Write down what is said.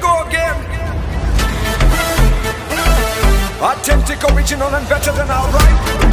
go again. Authentic, original, and better than all